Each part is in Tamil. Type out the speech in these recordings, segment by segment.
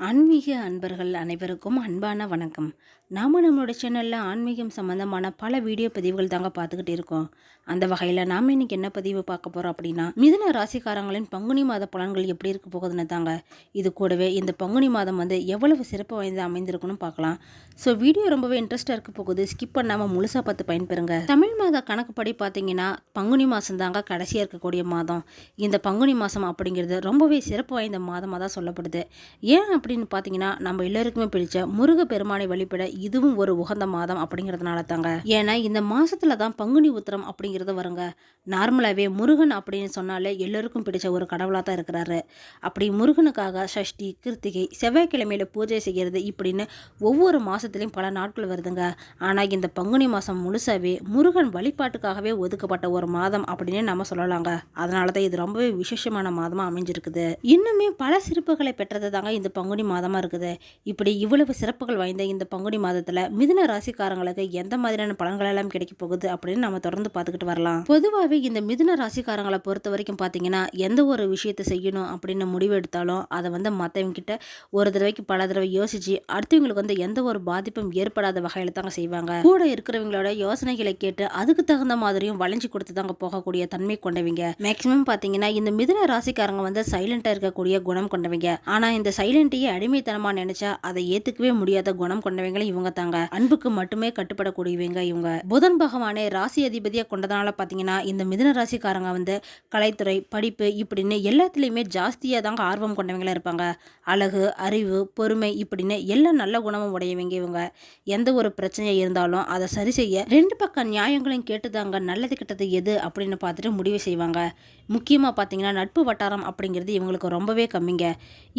ஆன்மீக அன்பர்கள் அனைவருக்கும் அன்பான வணக்கம். நாம் நம்மளோட சேனலில் ஆன்மீகம் சம்மந்தமான பல வீடியோ பதிவுகள் தாங்க பார்த்துக்கிட்டு இருக்கோம். அந்த வகையில் நாம் இன்னைக்கு என்ன பதிவு பார்க்க போகிறோம் அப்படின்னா மிதுன ராசிக்காரங்களின் பங்குனி மாத பலன்கள் எப்படி இருக்க போகுதுன்னு தாங்க. இது கூடவே இந்த பங்குனி மாதம் வந்து எவ்வளவு சிறப்பு வாய்ந்து அமைந்திருக்குன்னு பார்க்கலாம். ஸோ வீடியோ ரொம்பவே இன்ட்ரெஸ்டாக இருக்க போகுது. ஸ்கிப் பண்ணாமல் முழுசாக பார்த்து பயன்பெறுங்க. தமிழ் மாத கணக்குப்படி பார்த்தீங்கன்னா பங்குனி மாதம் தாங்க கடைசியாக இருக்கக்கூடிய மாதம். இந்த பங்குனி மாதம் அப்படிங்கிறது ரொம்பவே சிறப்பு வாய்ந்த மாதமாக தான் சொல்லப்படுது. ஏன் அப்படின்னு பார்த்தீங்கன்னா நம்ம எல்லாருக்குமே பிடிச்ச முருக பெருமானை வழிபட இதுவும் ஒரு உகந்த மாதம் அப்படிங்கிறதுனால தாங்க ஏன்னா இந்த மாதத்தில் தான் பங்குனி உத்திரம் அப்படிங்கிறது வருங்க. நார்மலாகவே முருகன் அப்படின்னு சொன்னாலே எல்லாருக்கும் பிடிச்ச ஒரு கடவுளாக தான் இருக்கிறாரு. அப்படி முருகனுக்காக சஷ்டி கிருத்திகை செவ்வாய்க்கிழமையில பூஜை செய்கிறது இப்படின்னு ஒவ்வொரு மாதத்துலேயும் பல நாட்கள் வருதுங்க. ஆனால் இந்த பங்குனி மாதம் முழுசாகவே முருகன் வழிபாட்டுக்காகவே ஒதுக்கப்பட்ட ஒரு மாதம் அப்படின்னு நம்ம சொல்லலாங்க. அதனால தான் இது ரொம்பவே விசேஷமான மாதமாக அமைஞ்சிருக்குது. இன்னுமே பல சிறப்புகளை பெற்றது தாங்க இந்த பங்குனி பங்குனி மாதமாக இருக்குது. இப்படி இவ்வளவு சிறப்புகள் வாய்ந்த இந்த பங்குனி மாதத்தில் மிதுன ராசிக்காரங்களுக்கு எந்த மாதிரியான பலன்கள் எல்லாம் கிடைக்க போகுது அப்படின்னு நம்ம தொடர்ந்து பார்த்துக்கிட்டு வரலாம். பொதுவாகவே இந்த மிதுன ராசிக்காரங்களை பொறுத்த வரைக்கும் பார்த்தீங்கன்னா எந்த ஒரு விஷயத்தை செய்யணும் அப்படின்னு முடிவு எடுத்தாலும் அதை வந்து மற்றவங்க கிட்ட ஒரு தடவைக்கு பல தடவை யோசிச்சு அடுத்தவங்களுக்கு வந்து எந்த ஒரு பாதிப்பும் ஏற்படாத வகையில் தாங்க செய்வாங்க. கூட இருக்கிறவங்களோட யோசனைகளை கேட்டு அதுக்கு தகுந்த மாதிரியும் வளைஞ்சு கொடுத்து தாங்க போகக்கூடிய தன்மை கொண்டவங்க. மேக்சிமம் பார்த்தீங்கன்னா இந்த மிதுன ராசிக்காரங்க வந்து சைலண்டாக இருக்கக்கூடிய குணம் கொண்டவங்க. ஆனால் இந்த சைலண்ட்டையே அடிமைத்தனமாக நினைச்சா அதை ஏற்றுக்கவே முடியாத குணம் கொண்டவங்களும் இவங்க தாங்க அன்புக்கு மட்டுமே கட்டுப்படக்கூடியவங்க இவங்க. புதன் பகவானே ராசி அதிபதியாக கொண்டதுனால பார்த்தீங்கன்னா இந்த மிதுன ராசிக்காரங்க வந்து கலைத்துறை படிப்பு இப்படின்னு எல்லாத்துலேயுமே ஜாஸ்தியாக தாங்க ஆர்வம் கொண்டவங்களா இருப்பாங்க. அழகு அறிவு பொறுமை இப்படின்னு எல்லா நல்ல குணமும் உடையவங்க இவங்க. எந்த ஒரு பிரச்சனை இருந்தாலும் அதை சரி செய்ய ரெண்டு பக்கம் நியாயங்களையும் கேட்டுதாங்க நல்லது கெட்டது எது அப்படின்னு பார்த்துட்டு முடிவு செய்வாங்க. முக்கியமாக பார்த்தீங்கன்னா நட்பு வட்டாரம் அப்படிங்கிறது இவங்களுக்கு ரொம்பவே கம்மிங்க.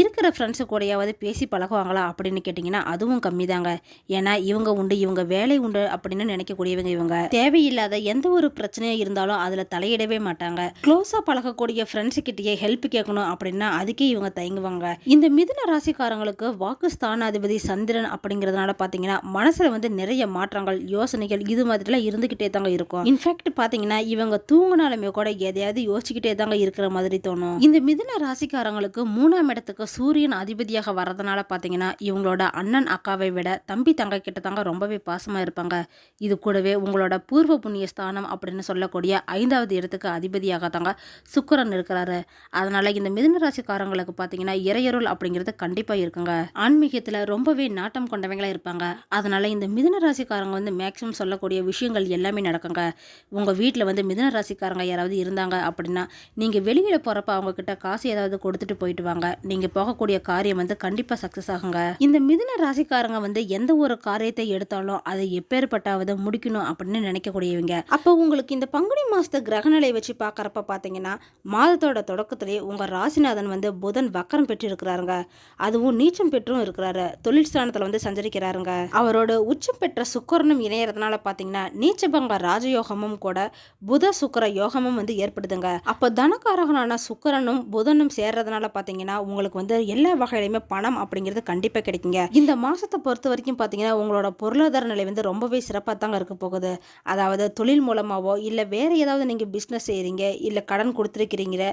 இருக்கிற ஃப்ரெண்ட்ஸு கூடயாவது பேசி பழகுவாங்களா அப்படின்னு கேட்டிங்கன்னா அதுவும் கம்மி தாங்க ஏன்னா இவங்க உண்டு இவங்க வேலை உண்டு அப்படின்னு நினைக்கக்கூடியவங்க இவங்க. தேவையில்லாத எந்த ஒரு பிரச்சனையும் இருந்தாலும் அதில் தலையிடவே மாட்டாங்க. க்ளோஸாக பழகக்கூடிய ஃப்ரெண்ட்ஸு கிட்டேயே ஹெல்ப் கேட்கணும் அப்படின்னா அதுக்கே இவங்க தயங்குவாங்க. இந்த மிதுன ராசிக்காரங்களுக்கு வாக்கு ஸ்தானாதிபதி சந்திரன் அப்படிங்கிறதுனால பார்த்தீங்கன்னா மனசில் வந்து நிறைய மாற்றங்கள் யோசனைகள் இது மாதிரிலாம் இருந்துக்கிட்டே தாங்க இருக்கும். இன்ஃபேக்ட் பார்த்தீங்கன்னா இவங்க தூங்கினாலுமே கூட எதையாவது யோசிச்சுக்கிட்டே தாங்க இருக்கிற மாதிரி தோணும். இந்த மிதுன ராசிக்காரங்களுக்கு மூணாம் இடத்துக்கு சூரியன் அதிபதியாக வர்றதுனால பார்த்தீங்கன்னா இவங்களோட அண்ணன் அக்காவை விட தம்பி தங்க கிட்ட தாங்க ரொம்பவே பாசமாக இருப்பாங்க. இது கூடவே உங்களோட பூர்வ புண்ணிய ஸ்தானம் அப்படின்னு சொல்லக்கூடிய ஐந்தாவது இடத்துக்கு அதிபதியாக தாங்க சுக்கரன் இருக்கிறாரு. அதனால இந்த மிதுன ராசிக்காரங்களுக்கு பார்த்தீங்கன்னா இறையருள் அப்படிங்கிறது கண்டிப்பாக இருக்குங்க. ஆன்மீகத்தில் ரொம்பவே நாட்டம் கொண்டவங்களாக இருப்பாங்க. அதனால இந்த மிதுன ராசிக்காரங்க வந்து மேக்ஸிமம் சொல்லக்கூடிய விஷயங்கள் எல்லாமே நடக்குங்க. உங்கள் வீட்டில் வந்து மிதுன ராசிக்காரங்க யாராவது இருந்தாங்க அப்படின்னா நீங்கள் வெளியில் போகிறப்ப அவங்கக்கிட்ட காசு ஏதாவது கொடுத்துட்டு போயிட்டு வாங்க. நீங்கள் போகக்கூடிய காரியம் வந்து கண்டிப்பாக சக்ஸஸ் ஆகுங்க. இந்த மிதுன ராசிக்காரங்க வந்து எந்த ஒரு காரியத்தை எடுத்தாலும் அதை எப்பேற்பட்டாவது முடிக்கணும் அப்படின்னு நினைக்கக்கூடியவங்க. அப்போ உங்களுக்கு இந்த பங்குனி மாதத்து கிரகநிலை வச்சு பார்க்குறப்ப பார்த்தீங்கன்னா மாதத்தோட தொடக்கத்திலேயே உங்கள் ராசிநாதன் வந்து புதன் வக்கரம் பெற்று இருக்கிறாருங்க அதுவும் நீச்சம் பெற்றும் இருக்கிறாரு. தொழில் ஸ்தானத்தில் வந்து சஞ்சரிக்கிறாருங்க. அவரோட உச்சம் பெற்ற சுக்கரனும் இணையறதுனால பார்த்தீங்கன்னா நீச்சபங்க ராஜயோகமும் கூட புத சுக்கர யோகமும் வந்து ஏற்படுதுங்க. அப்போ தனக்காரகனான சுக்கரனும் புதனும் சேர்றதுனால பார்த்தீங்கன்னா உங்களுக்கு வந்து எல்லா வகையிலையுமே பணம் அப்படிங்கிறது கண்டிப்பாக கிடைக்குங்க. இந்த மாதத்தை பொறுத்த வரைக்கும் பார்த்தீங்கன்னா உங்களோட பொருளாதார நிலை வந்து ரொம்பவே சிறப்பாக தாங்க இருக்க போகுது. அதாவது தொழில் மூலமாகவோ இல்லை வேறு ஏதாவது நீங்கள் பிஸ்னஸ் செய்கிறீங்க இல்லை கடன் கொடுத்துருக்கிறீங்க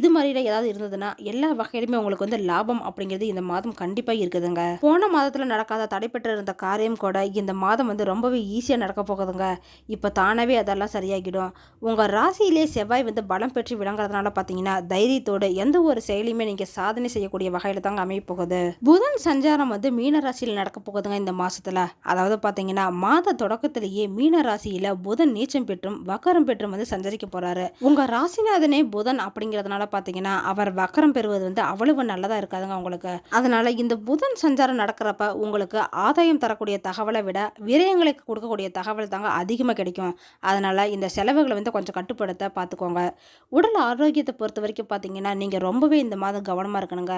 இது மாதிரில ஏதாவது இருந்ததுன்னா எல்லா வகையிலுமே உங்களுக்கு வந்து லாபம் அப்படிங்கிறது இந்த மாதம் கண்டிப்பாக இருக்குதுங்க. போன மாதத்தில் நடக்காத தடைப்பட்டு இருந்த காரியம் கூட இந்த மாதம் வந்து ரொம்பவே ஈஸியாக நடக்க போகுதுங்க. இப்போ தானாகவே அதெல்லாம் சரியாகிடும். உங்கள் ராசியிலே செவ்வாய் வந்து பலம் பெற்று விளங்குறதுனால பார்த்தீங்கன்னா தைரியத்தோடு எந்த ஒரு செயலையுமே நீங்கள் சாதனை செய்யக்கூடிய வகையில் தாங்க அமைய போகுது. புதன் சஞ்சாரம் வந்து மீன ராசியில் நடக்க போகுதுங்க இந்த மாதத்தில் அதாவது பார்த்தீங்கன்னா மாத தொடக்கத்திலேயே மீன ராசியில் புதன் நீச்சம் பெற்றும் வக்கரம் பெற்றும் வந்து சஞ்சரிக்க போகிறாரு உங்கள் ராசிநாதனே புதன் அப்படிங்கிறதுனால பார்த்தீங்கன்னா அவர் வக்கரம் பெறுவது வந்து அவ்வளவு நல்லதாக இருக்காதுங்க உங்களுக்கு. அதனால் இந்த புதன் சஞ்சாரம் நடக்கிறப்ப உங்களுக்கு ஆதாயம் தரக்கூடிய தகவலை விட விரயங்களுக்கு கொடுக்கக்கூடிய தகவல் தாங்க அதிகமாக கிடைக்கும். அதனால் இந்த செலவுகளை வந்து கொஞ்சம் கட்டுப்படுத்த பார்த்துக்கோங்க. உடல் ஆரோக்கியத்தை பொறுத்த வரைக்கும் பார்த்தீங்கன்னா நீங்கள் ரொம்பவே இந்த மாதம் கவனமாக இருக்கணுங்க.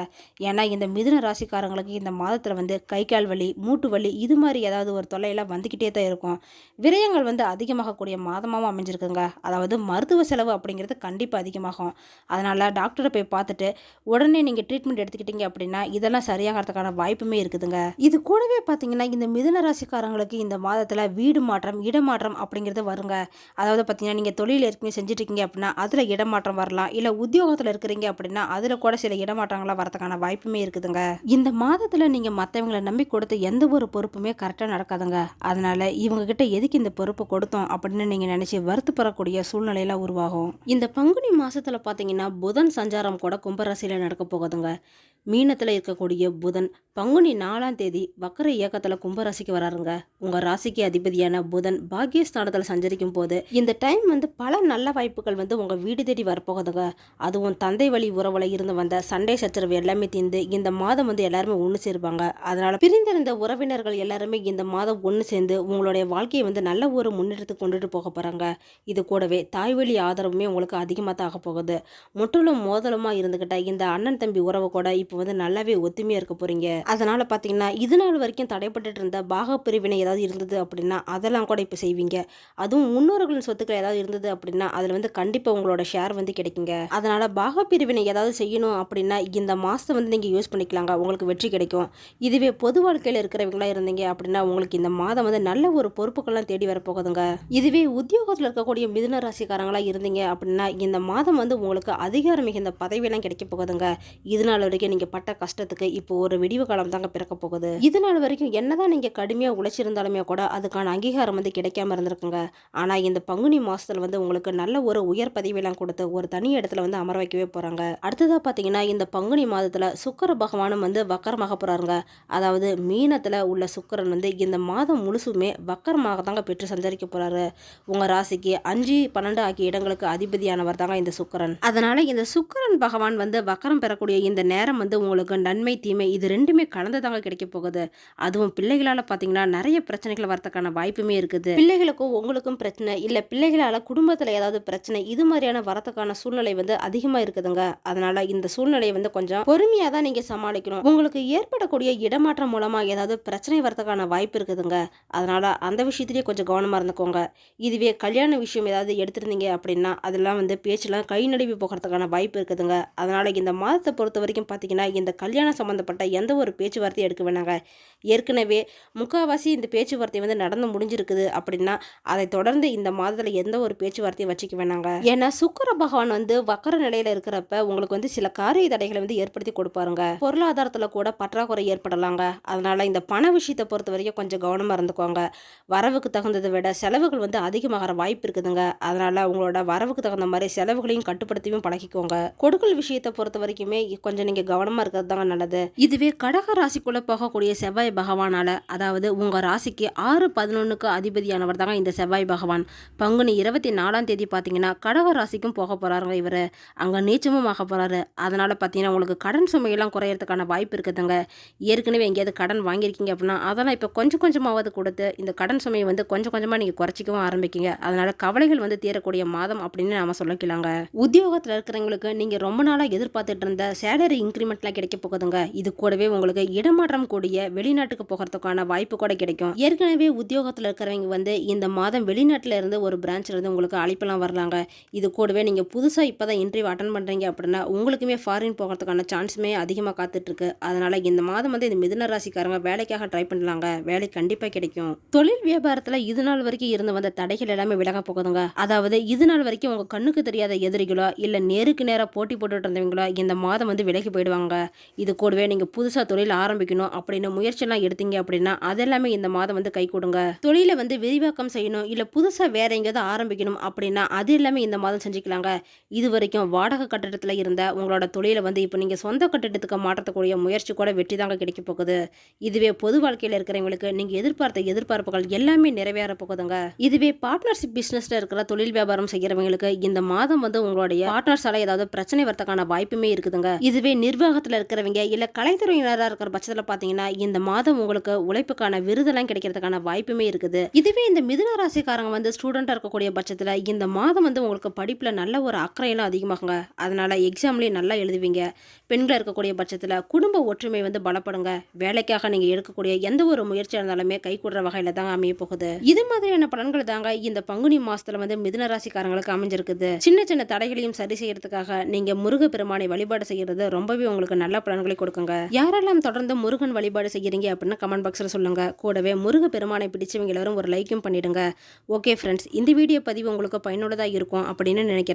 ஏன்னா இந்த மிதுன ராசிக்காரங்களுக்கு இந்த மாதத்தில் வந்து கை கால் வலி மூட்டு வலி இது மாதிரி ஏதாவது ஒரு தொல்லையெல்லாம் வந்துக்கிட்டே தான் இருக்கும். விரயங்கள் வந்து அதிகமாகக்கூடிய மாதமாகவும் அமைஞ்சிருக்குங்க. அதாவது மருத்துவ செலவு அப்படிங்கிறது கண்டிப்பாக அதிகமாகும். அதனால் டாக்டரை போய் பார்த்துட்டு உடனே நீங்கள் ட்ரீட்மெண்ட் எடுத்துக்கிட்டீங்க அப்படின்னா இதெல்லாம் சரியாகிறதுக்கான வாய்ப்புமே இருக்குதுங்க. இது கூடவே பார்த்தீங்கன்னா இந்த மிதுன ராசிக்காரங்களுக்கு இந்த மாதத்தில் வீடு மாற்றம் இடமாற்றம் அப்படிங்கிறது வருங்க. அதாவது பார்த்தீங்கன்னா நீங்கள் தொழில் ஏற்கனவே செஞ்சுட்டு இருக்கீங்க அப்படின்னா அதில் இடம் இடமாற்றம் வரலாம். இல்லை உத்தியோகத்தில் இருக்கிறீங்க அப்படின்னா அதில் கூட சில இடமாற்றங்கள்லாம் வரதுக்கான வாய்ப்புமே இருக்குதுங்க. இந்த மாதத்தில் நீங்கள் மற்றவங்களை நம்பி கொடுத்த எந்த ஒரு பொறுப்புமே கரெக்டாக நடக்காதுங்க. அதனால இவங்க கிட்ட எதுக்கு இந்த பொறுப்பு கொடுத்தோம் அப்படின்னு நீங்கள் நினச்சி வருத்தப்படக்கூடிய சூழ்நிலையெல்லாம் உருவாகும். இந்த பங்குனி மாசத்துல பார்த்தீங்கன்னா புதன் சஞ்சாரம் கூட கும்பராசியில் நடக்க போகுதுங்க. மீனத்தில் இருக்கக்கூடிய புதன் பங்குனி நாலாம் தேதி வக்கர இயக்கத்தில் கும்பராசிக்கு வராருங்க. உங்கள் ராசிக்கு அதிபதியான புதன் பாக்கியஸ்தானத்தில் சஞ்சரிக்கும் போது இந்த டைம் வந்து பல நல்ல வாய்ப்புகள் வந்து உங்கள் வீடு தேதி வரப்போகுதுங்க. அதுவும் தந்தை வழி உறவுல இருந்து வந்த சண்டை சச்சரவு எல்லாமே தீர்ந்து இந்த மாதம் வந்து எல்லாருமே ஒன்று சேருவாங்க. அதனால் பிரிந்திருந்த உறவினர்கள் எல்லாருமே இந்த மாதம் ஒன்று சேர்ந்து உங்களுடைய வாழ்க்கையை வந்து நல்ல ஒரு முன்னெடுத்து கொண்டுட்டு போக போகிறாங்க இது கூடவே தாய்வழி ஆதரவுமே உங்களுக்கு அதிகமாக தான் ஆக போகுது. முற்றிலும் மோதலமாக இருந்துக்கிட்ட இந்த அண்ணன் தம்பி உறவு கூட இப்போ வந்து நல்லாவே ஒத்துமையாக இருக்க போகிறீங்க அதனால் பார்த்தீங்கன்னா இது நாள் வரைக்கும் தடைப்பட்டுட்டு இருந்த பாக பிரிவினை ஏதாவது இருந்தது அப்படின்னா அதெல்லாம் கூட இப்போ செய்வீங்க. அதுவும் முன்னோர்களின் சொத்துக்கள் ஏதாவது இருந்தது அப்படின்னா அதில் வந்து கண்டிப்பாக உங்களோட ஷேர் வந்து கிடைக்குங்க? அதனால் பாக பிரிவினை ஏதாவது செய்யணும் அப்படின்னா இந்த மாதத்தை வந்து நீங்கள் யூஸ் பண்ணிக்கலாங்க. உங்களுக்கு வெற்றி கிடைக்கும். இதுவே பொது வாழ்க்கையில் இருக்கிறவங்களா இருந்தீங்க அப்படின்னா உங்களுக்கு இந்த மாதம் வந்து நல்ல ஒரு பொறுப்புகள்லாம் தேடி வரப்போகுதுங்க. இதுவே உத்தியோகத்தில் இருக்கக்கூடிய மிதுன ராசிக்காரங்களா இருந்தீங்க அப்படின்னா இந்த மாதம் வந்து உங்களுக்கு அதிகாரம் மிகுந்த பதவியெல்லாம் கிடைக்க போகுதுங்க. இது நாள் வரைக்கும் நீங்கள் பட்ட கஷ்டத்துக்கு இப்போ ஒரு விடிவு காலம் தாங்க பிறக்க போகுது. இது நாள் வரைக்கும் என்னதான் நீங்கள் கடுமையாக உழைச்சிருந்தாலுமே கூட அதுக்கான அங்கீகாரம் வந்து கிடைக்காம இருந்திருக்குங்க. ஆனால் இந்த பங்குனி மாசத்துல வந்து உங்களுக்கு நல்ல ஒரு உயர் பதவியெல்லாம் கொடுத்து ஒரு தனி இடத்துல வந்து அமர வைக்கவே போகிறாங்க அடுத்ததாக பார்த்தீங்கன்னா இந்த பங்குனி மாதத்தில் சுக்கர பகவானும் வந்து வக்கரமாக போகிறாருங்க அதாவது மீனத்தில் உள்ள சுக்கரன் வந்து இந்த மாதம் முழுசுமே வக்கரமாக தாங்க பெற்று சஞ்சரிக்க போகிறாரு உங்கள் ராசிக்கு அஞ்சு பன்னெண்டு ஆகிய இடங்களுக்கு அதிபதியானவர் தாங்க இந்த சுக்கரன். அதனால இந்த சுக்கரன் பகவான் வந்து வக்கரம் பெறக்கூடிய இந்த நேரம் வந்து உங்களுக்கு நன்மை தீமை இது ரெண்டுமே கலந்து தாங்க கிடைக்க போகுது. அதுவும் பிள்ளைகளால் பார்த்தீங்கன்னா நிறைய பிரச்சனைகள் வரத்துக்கான வாய்ப்புமே இருக்குது. பிள்ளைகளுக்கும் உங்களுக்கும் பிரச்சனை இல்லை பிள்ளைகளால் குடும்பத்தில் ஏதாவது பிரச்சனை இது மாதிரியான வரத்துக்கான சூழ்நிலை வந்து அதிகமாக இருக்குதுங்க. அதனால இந்த சூழ்நிலையை வந்து கொஞ்சம் பொறுமையாக தான் நீங்கள் சமாளிக்கணும். உங்களுக்கு ஏற்படக்கூடிய இடமாற்றம் மூலமாக ஏதாவது பிரச்சனை வரதுக்கான வாய்ப்பு இருக்குதுங்க. அதனால அந்த விஷயத்திலேயே கொஞ்சம் கவனமாக இருந்துக்கோங்க. இதுவே கல்யாண விஷயம் ஏதாவது எடுத்திருந்தீங்க அப்படின்னா அதெல்லாம் வந்து பேச்செல்லாம் கை நடுவி போகிறதுக்கான வாய்ப்பு இருக்குதுங்க. அதனால இந்த மாதத்தை பொறுத்த வரைக்கும் பார்த்தீங்கன்னா இந்த கல்யாணம் சம்மந்தப்பட்ட எந்த ஒரு பேச்சுவார்த்தையும் எடுக்க வேணாங்க. ஏற்கனவே முக்கால்வாசி இந்த பேச்சுவார்த்தை வந்து நடந்து முடிஞ்சிருக்குது அப்படின்னா அதை தொடர்ந்து இந்த மாதத்தில் எந்த ஒரு பேச்சுவார்த்தையும் வச்சுக்க வேணாங்க. ஏன்னா சுக்கர பகவான் வந்து வக்கர நிலையில இருக்கிறப்ப உங்களுக்கு வந்து சில காரிய தடைகளை வந்து ஏற்படுத்தி கொடுப்பாருங்க. பொருளாதாரத்தில் கூட பற்றாக்குறை ஏற்படலாங்க. அதனால இந்த பண விஷயத்தை பொறுத்த வரைக்கும் கொஞ்சம் கவனமாக இருந்துக்கோங்க. வரவுக்கு தகுந்ததை விட செலவுகள் வந்து அதிகமாகிற வாய்ப்பு இருக்குதுங்க. அதனால உங்களோட வரவுக்கு தகுந்த மாதிரி செலவுகளையும் கட்டுப்படுத்தியும் பழகிக்கோங்க. கொடுக்கல் விஷயத்தை பொறுத்த வரைக்குமே கொஞ்சம் நீங்க கவனமா இருக்கிறது தாங்க நல்லது. இதுவே கடக ராசிக்குள்ள போகக்கூடிய செவ்வாய் பகவானால அதாவது உங்க ராசிக்கு ஆறு பதினொன்னுக்கு அதிபதியானவர் தாங்க இந்த செவ்வாய் பகவான். பங்குனி இருபத்தி நாலாம் தேதி பார்த்தீங்கன்னா கடக ராசிக்கும் போக போகிறாரு இவர்? அங்கே நீச்சமும் ஆக போகிறாரு அதனால் பார்த்தீங்கன்னா உங்களுக்கு கடன் சுமையெல்லாம் குறையிறதுக்கான வாய்ப்பு இருக்குதுங்க. ஏற்கனவே எங்கேயாவது கடன் வாங்கியிருக்கீங்க அப்படின்னா அதெல்லாம் இப்போ கொஞ்சம் கொஞ்சமாவது கொடுத்து இந்த கடன் சுமையை வந்து கொஞ்சம் கொஞ்சமாக நீங்கள் குறைச்சிக்கவும் ஆரம்பிக்கீங்க. அதனால் கவலைகள் வந்து தீரக்கூடிய மாதம் அப்படின்னு நாம் சொல்லிக்கலாங்க. உத்தியோகத்தில் இருக்கிறவங்களுக்கு நீங்கள் ரொம்ப நாளாக எதிர்பார்த்துட்டு இருந்த சேலரி இன்க்ரிமெண்ட்லாம் கிடைக்க போகுதுங்க. இது கூடவே உங்களுக்கு இடமாற்றம் கூடிய வெளிநாட்டுக்கு போகிறதுக்கான வாய்ப்பு கூட கிடைக்கும். ஏற்கனவே உத்தியோகத்தில் இருக்கிறவங்க வந்து இந்த மாதம் வெளிநாட்டில் இருந்து ஒரு பிரான்ச்சில் இருந்து உங்களுக்கு அழைப்பெல்லாம் வரலாங்க. இது கூடவே நீங்கள் புதுசாக இப்போ தான் இன்டர்வியூ அட்டன் பண்ணுறீங்க அப்படின்னா உங்களுக்குமே ஃபாரின் போகிறதுக்கான சான்ஸுமே அதிகமாக காத்துட்ருக்கு. அதனால் இந்த மாதம் வந்து இந்த மிதுன ராசிக்காரங்க வேலைக்காக ட்ரை பண்ணலாங்க. வேலை கண்டிப்பாக கிடைக்கும். தொழில் வியாபாரத்தில் இது நாள் வரைக்கும் இருந்து வந்த தடைகள் எல்லாமே விலக போகுதுங்க. அதாவது இது நாள் வரைக்கும் உங்கள் கண்ணுக்கு தெரியாத எதிரிகளோ இல்லை நேருக்கு நேராக போட்டி போட்டுட்டு இருந்தவங்களோ இந்த மாதம் வந்து விலகி போயிடுவாங்க. இது கூடவே நீங்கள் புதுசாக தொழில் ஆரம்பிக்கணும் அப்படின்னு முயற்சியெல்லாம் எடுத்தீங்க அப்படின்னா அதெல்லாமே இந்த மாதம் வந்து கை கொடுங்க தொழிலை வந்து விரிவாக்கம் செய்யணும் இல்லை புதுசாக வேற எங்கேயாவது ஆரம்பிக்கணும் அப்படின்னா அது எல்லாமே இந்த மாதம் செஞ்சுக்கலாங்க இது வரைக்கும் வாடகை கட்டிடத்தில் இருந்த உங்களோட தொழிலை வந்து இப்போ நீங்கள் சொந்த கட்டிடத்துக்கு மாற்றக்கூடிய முயற்சி கூட வெற்றி தாங்க கிடைக்க போகுது. இதுவே பொது வாழ்க்கையில் இருக்கிறவங்களுக்கு நீங்கள் எதிர்பார்த்த எதிர்பார்ப்புகள் எல்லாமே நிறைவேற போகுதுங்க. இதுவே பார்ட்னர்ஷிப் பிஸ்னஸில் இருக்கிற தொழில் வியாபாரம் செய்கிறவங்களுக்கு இந்த மாதம் வந்து உங்களுடைய பார்ட்னர்ஸால் ஏதாவது பிரச்சனை வரதுக்கான வாய்ப்புமே இருக்குதுங்க. இதுவே நிர்வாகத்தில் இருக்கிறவங்க இல்லை கலைத்துறையினராக இருக்கிற பட்சத்தில் பார்த்தீங்கன்னா இந்த மாதம் உங்களுக்கு உழைப்புக்கான விருதெல்லாம் கிடைக்கிறதுக்கான வாய்ப்புமே இருக்குது. இதுவே இந்த மிதுன ராசிக்காரங்க வந்து ஸ்டூடெண்ட்டாக இருக்கக்கூடிய பட்சத்தில் இந்த மாதம் வந்து உங்களுக்கு படிப்பில் நல்ல நல்ல ஒரு அக்கறையெல்லாம் அதிகமாகுங்க. அதனால் எக்ஸாம்லேயும் நல்லா எழுதுவீங்க. பெண்களாக இருக்கக்கூடிய பட்சத்தில் குடும்ப ஒற்றுமை வந்து பலப்படுங்க. வேலைக்காக நீங்கள் எடுக்கக்கூடிய எந்த ஒரு முயற்சியாக இருந்தாலுமே கை கூடுற வகையில் தாங்க அமைய போகுது. இது மாதிரியான பலன்கள் தாங்க இந்த பங்குனி மாதத்தில் வந்து மிதுன ராசிக்காரங்களுக்கு அமைஞ்சிருக்குது. சின்ன சின்ன தடைகளையும் சரி செய்யறதுக்காக நீங்கள் முருக பெருமானை வழிபாடு செய்கிறது ரொம்பவே உங்களுக்கு நல்ல பலன்களை கொடுக்குங்க. யாரெல்லாம் தொடர்ந்து முருகன் வழிபாடு செய்கிறீங்க அப்படின்னு கமெண்ட் பாக்ஸில் சொல்லுங்க. கூடவே முருக பெருமானை பிடிச்சவங்க எல்லாரும் ஒரு லைக்கும் பண்ணிடுங்க. ஓகே ஃப்ரெண்ட்ஸ் இந்த வீடியோ பதிவு உங்களுக்கு பயனுள்ளதாக இருக்கும் அப்படின்னு நினைக்கிறேன்.